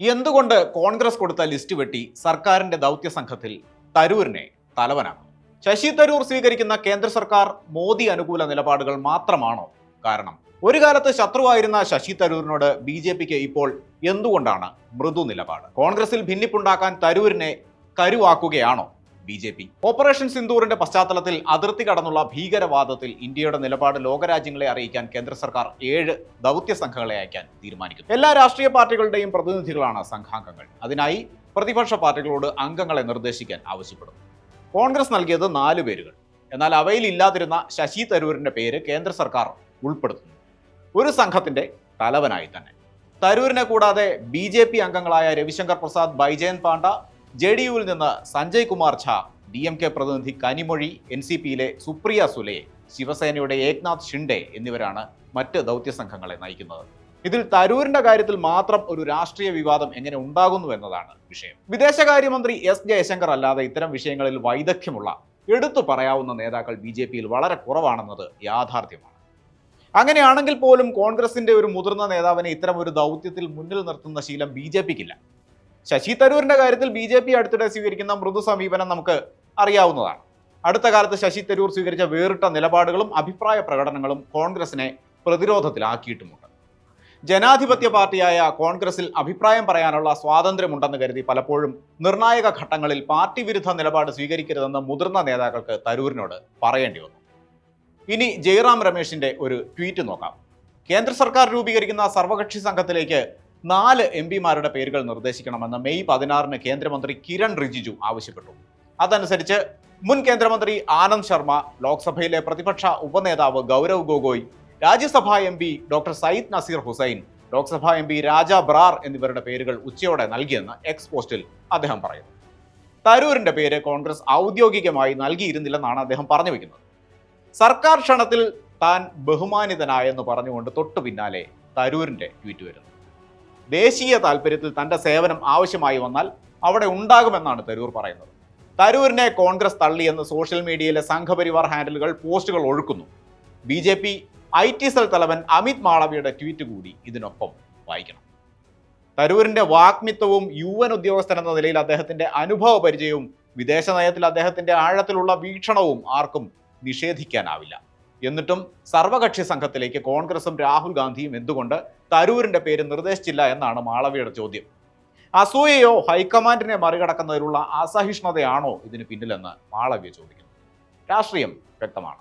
എന്തുകൊണ്ട് കോൺഗ്രസ് കൊടുത്ത ലിസ്റ്റ് വെട്ടി സർക്കാരിന്റെ ദൗത്യ സംഘത്തിൽ തരൂരിനെ തലവനാക്കും? ശശി തരൂർ സ്വീകരിക്കുന്ന കേന്ദ്ര സർക്കാർ മോദി അനുകൂല നിലപാടുകൾ മാത്രമാണോ കാരണം? ഒരു കാലത്ത് ശത്രുവായിരുന്ന ശശി തരൂരിനോട് ബി ജെ പിക്ക് ഇപ്പോൾ എന്തുകൊണ്ടാണ് മൃദു നിലപാട്? കോൺഗ്രസിൽ ഭിന്നിപ്പുണ്ടാക്കാൻ തരൂരിനെ കരുവാക്കുകയാണോ? B J P. ഓപ്പറേഷൻ സിന്ദൂറിന്റെ പശ്ചാത്തലത്തിൽ അതിർത്തി കടന്നുള്ള ഭീകരവാദത്തിൽ ഇന്ത്യയുടെ നിലപാട് ലോകരാജ്യങ്ങളെ അറിയിക്കാൻ കേന്ദ്ര സർക്കാർ ഏഴ് ദൗത്യ സംഘങ്ങളെ അയക്കാൻ തീരുമാനിക്കുന്നു. എല്ലാ രാഷ്ട്രീയ പാർട്ടികളുടെയും പ്രതിനിധികളാണ് സംഘാംഗങ്ങൾ. അതിനായി പ്രതിപക്ഷ പാർട്ടികളോട് അംഗങ്ങളെ നിർദ്ദേശിക്കാൻ ആവശ്യപ്പെടും കോൺഗ്രസ് നൽകിയത് നാല് പേരുകൾ. എന്നാൽ അവയിൽ ഇല്ലാതിരുന്ന ശശി തരൂരിന്റെ പേര് കേന്ദ്ര സർക്കാർ ഉൾപ്പെടുത്തുന്നു. ഒരു സംഘത്തിന്റെ തലവനായി തന്നെ. തരൂരിനെ കൂടാതെ ബി ജെ പി അംഗങ്ങളായ രവിശങ്കർ പ്രസാദ് ബൈജയൻ പാണ്ഡ ജെ ഡി യുവിൽ നിന്ന് Sanjay Kumar Jha D M K പ്രതിനിധി കനിമൊഴി എൻ സി പിയിലെ സുപ്രിയ സുലെ ശിവസേനയുടെ ഏക്നാഥ് ഷിൻഡെ എന്നിവരാണ് മറ്റ് ദൗത്യ സംഘങ്ങളെ നയിക്കുന്നത്. ഇതിൽ തരൂരിന്റെ കാര്യത്തിൽ മാത്രം ഒരു രാഷ്ട്രീയ വിവാദം എങ്ങനെ ഉണ്ടാകുന്നു എന്നതാണ് വിഷയം. വിദേശകാര്യമന്ത്രി എസ് ജയശങ്കർ അല്ലാതെ ഇത്തരം വിഷയങ്ങളിൽ വൈദഗ്ധ്യമുള്ള എടുത്തു പറയാവുന്ന നേതാക്കൾ ബി ജെ പിയിൽ വളരെ കുറവാണെന്നത് യാഥാർത്ഥ്യമാണ്. അങ്ങനെയാണെങ്കിൽ പോലും കോൺഗ്രസിന്റെ ഒരു മുതിർന്ന നേതാവിനെ ഇത്തരം ഒരു ദൗത്യത്തിൽ മുന്നിൽ നിർത്തുന്ന ശീലം ബി ജെ പിക്കില്ല ശശി തരൂരിന്റെ കാര്യത്തിൽ ബി ജെ പി അടുത്തിടെ സ്വീകരിക്കുന്ന മൃദു സമീപനം നമുക്ക് അറിയാവുന്നതാണ്. അടുത്ത കാലത്ത് ശശി തരൂർ സ്വീകരിച്ച വേറിട്ട നിലപാടുകളും അഭിപ്രായ പ്രകടനങ്ങളും കോൺഗ്രസിനെ പ്രതിരോധത്തിലാക്കിയിട്ടുമുണ്ട്. ജനാധിപത്യ പാർട്ടിയായ കോൺഗ്രസിൽ അഭിപ്രായം പറയാനുള്ള സ്വാതന്ത്ര്യമുണ്ടെന്ന് കരുതി പലപ്പോഴും നിർണായക ഘട്ടങ്ങളിൽ പാർട്ടി വിരുദ്ധ നിലപാട് സ്വീകരിക്കരുതെന്ന് മുതിർന്ന നേതാക്കൾക്ക് തരൂരിനോട് പറയേണ്ടി വന്നു. ഇനി ജയറാം രമേശിന്റെ ഒരു ട്വീറ്റ് നോക്കാം. കേന്ദ്ര സർക്കാർ രൂപീകരിക്കുന്ന സർവകക്ഷി സംഘത്തിലേക്ക് നാല് എം പിമാരുടെ പേരുകൾ നിർദ്ദേശിക്കണമെന്ന് മെയ് പതിനാറിന് കേന്ദ്രമന്ത്രി കിരൺ റിജിജു ആവശ്യപ്പെട്ടു. അതനുസരിച്ച് മുൻ കേന്ദ്രമന്ത്രി ആനന്ദ് ശർമ്മ ലോക്സഭയിലെ പ്രതിപക്ഷ ഉപനേതാവ് Gaurav Gogoi Rajya Sabha M P doctor Syed Naseer Hussain Lok Sabha M P Raja Brar എന്നിവരുടെ പേരുകൾ ഉച്ചയോടെ നൽകിയെന്ന് എക്സ് പോസ്റ്റിൽ അദ്ദേഹം പറയുന്നു. തരൂരിന്റെ പേര് കോൺഗ്രസ് ഔദ്യോഗികമായി നൽകിയിരുന്നില്ലെന്നാണ് അദ്ദേഹം പറഞ്ഞു വെക്കുന്നത്. സർക്കാർ ക്ഷണത്തിൽ താൻ ബഹുമാനിതനായെന്ന് പറഞ്ഞുകൊണ്ട് തൊട്ടു പിന്നാലെ തരൂരിന്റെ ട്വീറ്റ് വരുന്നു. ദേശീയ താല്പര്യത്തിൽ തന്റെ സേവനം ആവശ്യമായി വന്നാൽ അവിടെ ഉണ്ടാകുമെന്നാണ് തരൂർ പറയുന്നത്. തരൂരിനെ കോൺഗ്രസ് തള്ളിയെന്ന് സോഷ്യൽ മീഡിയയിലെ സംഘപരിവാർ ഹാൻഡിലുകൾ പോസ്റ്റുകൾ ഒഴുക്കുന്നു. B J P I T cell തലവൻ അമിത് മാളവിയുടെ ട്വീറ്റ് കൂടി ഇതിനൊപ്പം വായിക്കണം. തരൂരിന്റെ വാഗ്മിത്വവും യു എൻ ഉദ്യോഗസ്ഥൻ എന്ന നിലയിൽ അദ്ദേഹത്തിന്റെ അനുഭവ പരിചയവും വിദേശ നയത്തിൽ അദ്ദേഹത്തിന്റെ ആഴത്തിലുള്ള വീക്ഷണവും ആർക്കും നിഷേധിക്കാനാവില്ല. എന്നിട്ടും സർവകക്ഷി സംഘത്തിലേക്ക് കോൺഗ്രസും രാഹുൽ ഗാന്ധിയും എന്തുകൊണ്ട് തരൂരിന്റെ പേര് നിർദ്ദേശിച്ചില്ല എന്നാണ് മാളവിയുടെ ചോദ്യം. അസൂയയോ ഹൈക്കമാൻഡിനെ മറികടക്കുന്നതിലുള്ള അസഹിഷ്ണുതയാണോ ഇതിന് പിന്നിലെന്ന് മാളവ്യ ചോദിക്കുന്നു. രാഷ്ട്രീയം വ്യക്തമാണ്.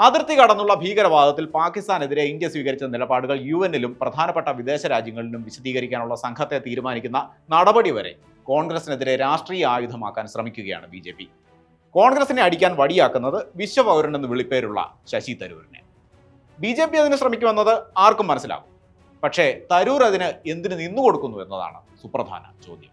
അതിർത്തി കടന്നുള്ള ഭീകരവാദത്തിൽ പാകിസ്ഥാനെതിരെ ഇന്ത്യ സ്വീകരിച്ച നിലപാടുകൾ യു എന്നിലും പ്രധാനപ്പെട്ട വിദേശ രാജ്യങ്ങളിലും വിശദീകരിക്കാനുള്ള സംഘത്തെ തീരുമാനിക്കുന്ന നടപടി വരെ കോൺഗ്രസിനെതിരെ രാഷ്ട്രീയ ആയുധമാക്കാൻ ശ്രമിക്കുകയാണ് ബി കോൺഗ്രസിനെ അടിക്കാൻ വടിയാക്കുന്നത് വിശ്വപൗരൻ എന്ന് വിളിപ്പേരുള്ള ശശി തരൂരിനെ. ബി ജെ പി അതിന് ശ്രമിക്കുമെന്നത് ആർക്കും മനസ്സിലാകും പക്ഷേ തരൂർ അതിന് എന്തിന് നിന്നു കൊടുക്കുന്നു എന്നതാണ് സുപ്രധാന ചോദ്യം.